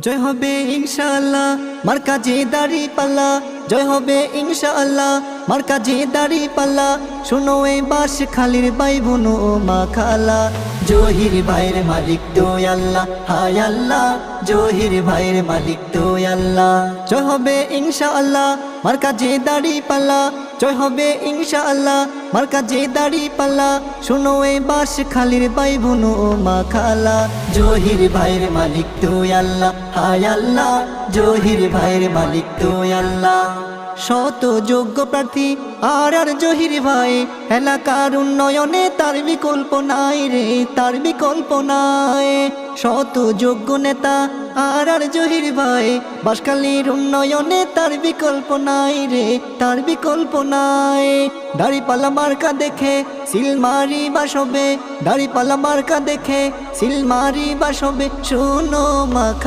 জয় হবে ইনশাআল্লাহ, মার কাজে দাড়ি পাল্লা। জয় হবে ইনশাআল্লাহ, মার কাজে দাড়ি পাল্লা। শুনো বাস খালির বাই বোনো মা খালা। জহির ভাইয়ের মালিক তো আল্লাহ, হায় আল্লাহ। জহির ভাইয়ের মালিক তো আল্লাহ। জয় হবে ইনশাআল্লাহ মার কাজে দাড়ি পাল্লা, জয় হবে ইনশাআল্লাহ। মার কাজে দাড়ি পাল্লা, শুনো এ বাস খালির বাই বোনো মা খালা। জহির ভাইয়ের মালিক তো আল্লাহ, হায় আল্লাহ। জহির ভাইয়ের মালিক তো আল্লাহ। শত যোগ্য প্রার্থী, আর আর জহির ভাই। এলাকার উন্নয়নে তার বিকল্প নাই রে, তার বিকল্প নাই। শত যোগ্য নেতা আর আর জহির ভাই বাসকালীর উন্নয়নে তার বিকল্প নাই রে, তার বিকল্প নাই। দাড়ি পাল্লা মার্কা দেখে সিলমারি বাসবে দাড়ি পাল্লা মার্কা দেখে সিলমারি বাসবে, শোনো মাখা